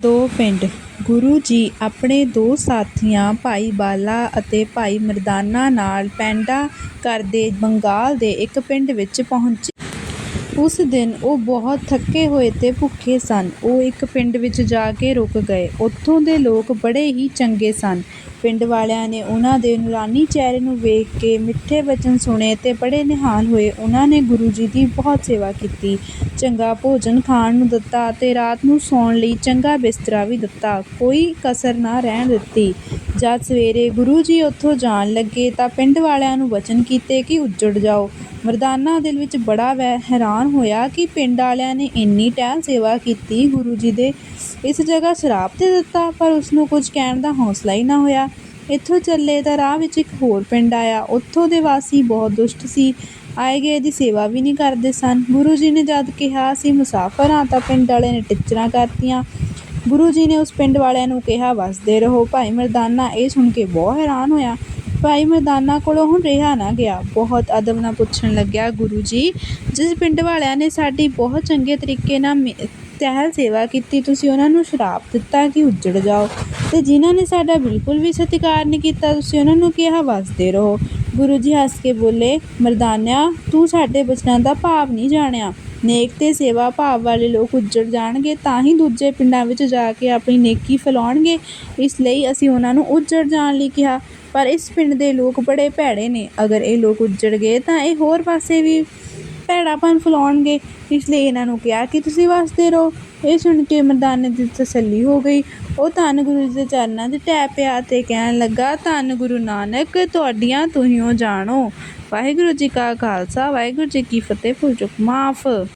ਦੋ ਪਿੰਡ ਗੁਰੂ ਜੀ ਆਪਣੇ ਦੋ ਸਾਥੀਆਂ, ਭਾਈ ਬਾਲਾ ਅਤੇ ਭਾਈ ਮਰਦਾਨਾ ਨਾਲ ਪੈਂਡਾ ਕਰਦੇ ਬੰਗਾਲ ਦੇ ਇੱਕ ਪਿੰਡ ਵਿੱਚ ਪਹੁੰਚੇ। ਉਸ ਦਿਨ ਉਹ ਬਹੁਤ ਥੱਕੇ ਹੋਏ ਤੇ ਭੁੱਖੇ ਸਨ। ਉਹ ਇੱਕ ਪਿੰਡ ਵਿੱਚ ਜਾ ਕੇ ਰੁਕ ਗਏ। ਉੱਥੋਂ ਦੇ ਲੋਕ ਬੜੇ ਹੀ ਚੰਗੇ ਸਨ। ਪਿੰਡ ਵਾਲਿਆਂ ਨੇ ਉਹਨਾਂ ਦੇ ਨੂਰਾਨੀ ਚਿਹਰੇ ਨੂੰ ਵੇਖ ਕੇ ਮਿੱਠੇ ਵਚਨ ਸੁਣੇ ਤੇ ਬੜੇ ਨਿਹਾਲ ਹੋਏ। ਉਹਨਾਂ ਨੇ ਗੁਰੂ ਜੀ ਦੀ ਬਹੁਤ ਸੇਵਾ ਕੀਤੀ, ਚੰਗਾ ਭੋਜਨ ਖਾਣ ਨੂੰ ਦਿੱਤਾ ਅਤੇ ਰਾਤ ਨੂੰ ਸੌਣ ਲਈ ਚੰਗਾ ਬਿਸਤਰਾ ਵੀ ਦਿੱਤਾ, ਕੋਈ ਕਸਰ ਨਾ ਰਹਿਣ ਦਿੱਤੀ। ਜਦ ਸਵੇਰੇ ਗੁਰੂ ਜੀ ਉੱਥੋਂ ਜਾਣ ਲੱਗੇ ਤਾਂ ਪਿੰਡ ਵਾਲਿਆਂ ਨੂੰ ਵਚਨ ਕੀਤੇ ਕਿ ਉੱਜੜ ਜਾਓ। ਮਰਦਾਨਾ ਦਿਲ ਵਿੱਚ ਬੜਾ ਹੈਰਾਨ ਹੋਇਆ ਕਿ ਪਿੰਡ ਵਾਲਿਆਂ ਨੇ ਇੰਨੀ ਟਹਿਲ ਸੇਵਾ ਕੀਤੀ, ਗੁਰੂ ਜੀ ਦੇ ਇਸ ਜਗ੍ਹਾ ਸ਼ਰਾਪ ਦੇ ਦਿੱਤਾ, ਪਰ ਉਸਨੂੰ ਕੁਝ ਕਹਿਣ ਦਾ ਹੌਸਲਾ ਹੀ ਨਾ ਹੋਇਆ। ਇੱਥੋਂ ਚੱਲੇ ਤਾਂ ਰਾਹ ਵਿੱਚ ਇੱਕ ਹੋਰ ਪਿੰਡ ਆਇਆ। ਉੱਥੋਂ ਦੇ ਵਾਸੀ ਬਹੁਤ ਦੁਸ਼ਟ ਸੀ, ਆਏ ਗਏ ਦੀ ਸੇਵਾ ਵੀ ਨਹੀਂ ਕਰਦੇ ਸਨ। ਗੁਰੂ ਜੀ ਨੇ ਜਦ ਕਿਹਾ ਅਸੀਂ ਮੁਸਾਫਰ ਹਾਂ ਤਾਂ ਪਿੰਡ ਵਾਲਿਆਂ ਨੇ ਟਿੱਚਰਾਂ ਕਰਤੀਆਂ। ਗੁਰੂ ਜੀ ਨੇ ਉਸ ਪਿੰਡ ਵਾਲਿਆਂ ਨੂੰ ਕਿਹਾ ਵਸਦੇ ਰਹੋ। ਭਾਈ ਮਰਦਾਨਾ ਇਹ ਸੁਣ ਕੇ ਬਹੁਤ ਹੈਰਾਨ ਹੋਇਆ। ਭਾਈ ਮਰਦਾਨਾ ਕੋਲੋਂ ਹੁਣ ਰਿਹਾ ਨਾ ਗਿਆ। ਬਹੁਤ ਅਦਬ ਨਾਲ ਪੁੱਛਣ ਲੱਗਿਆ, ਗੁਰੂ ਜੀ, ਜਿਸ ਪਿੰਡ ਵਾਲਿਆਂ ਨੇ ਸਾਡੀ ਬਹੁਤ ਚੰਗੇ ਤਰੀਕੇ ਨਾਲ ਟਹਿਲ ਸੇਵਾ ਕੀਤੀ, ਤੁਸੀਂ ਉਹਨਾਂ ਨੂੰ ਸ਼ਰਾਪ ਦਿੱਤਾ ਕਿ ਉੱਜੜ ਜਾਓ ਤੇ ਜਿਨ੍ਹਾਂ ਨੇ ਸਾਡਾ ਬਿਲਕੁਲ ਵੀ ਸਤਿਕਾਰ ਨਹੀਂ ਕੀਤਾ, ਤੁਸੀਂ ਉਹਨਾਂ ਨੂੰ ਕਿਹਾ ਵਸਦੇ ਰਹੋ। ਗੁਰੂ ਜੀ ਹੱਸ ਕੇ ਬੋਲੇ, ਮਰਦਾਨਿਆ, ਤੂੰ ਸਾਡੇ ਬਚਨਾਂ ਦਾ ਭਾਵ ਨਹੀਂ ਜਾਣਿਆ। ਨੇਕ ਤੇ ਸੇਵਾ ਭਾਵ ਵਾਲੇ ਲੋਕ ਉੱਜੜ ਜਾਣਗੇ, ਤਾਂ ਹੀ ਦੂਜੇ ਪਿੰਡਾਂ ਵਿੱਚ ਜਾ ਕੇ ਆਪਣੀ ਨੇਕੀ ਫੈਲਾਉਣਗੇ। ਇਸ ਲਈ ਅਸੀਂ ਉਹਨਾਂ ਨੂੰ ਉੱਜੜ ਜਾਣ ਲਈ ਕਿਹਾ। ਪਰ ਇਸ ਪਿੰਡ ਦੇ ਲੋਕ ਬੜੇ ਭੈੜੇ ਨੇ। ਅਗਰ ਇਹ ਲੋਕ ਉੱਜੜ ਗਏ, ਤਾਂ ਇਹ ਹੋਰ ਪਾਸੇ ਵੀ ਭੈੜਾਪਨ ਫੈਲਾਉਣਗੇ। ਇਸ ਲਈ ਇਹਨਾਂ ਨੂੰ ਕਿਹਾ ਕਿ ਤੁਸੀਂ ਵਸਦੇ ਰਹੋ। ਇਹ ਸੁਣ ਕੇ ਮਰਦਾਨੇ ਦੀ ਤਸੱਲੀ ਹੋ ਗਈ। ਉਹ ਧੰਨ ਗੁਰੂ ਜੀ ਦੇ ਚਰਨਾਂ 'ਚ ਟੈ ਪਿਆ ਤੇ ਕਹਿਣ ਲੱਗਾ, ਧੰਨ ਗੁਰੂ ਨਾਨਕ, ਤੁਹਾਡੀਆਂ ਤੁਹੀਂਓ ਜਾਣੋ। ਵਾਹਿਗੁਰੂ ਜੀ ਕਾ ਖਾਲਸਾ, ਵਾਹਿਗੁਰੂ ਜੀ ਕੀ ਫਤਿਹ। ਭੁੱਲ ਚੁੱਕ ਮਾਫ਼।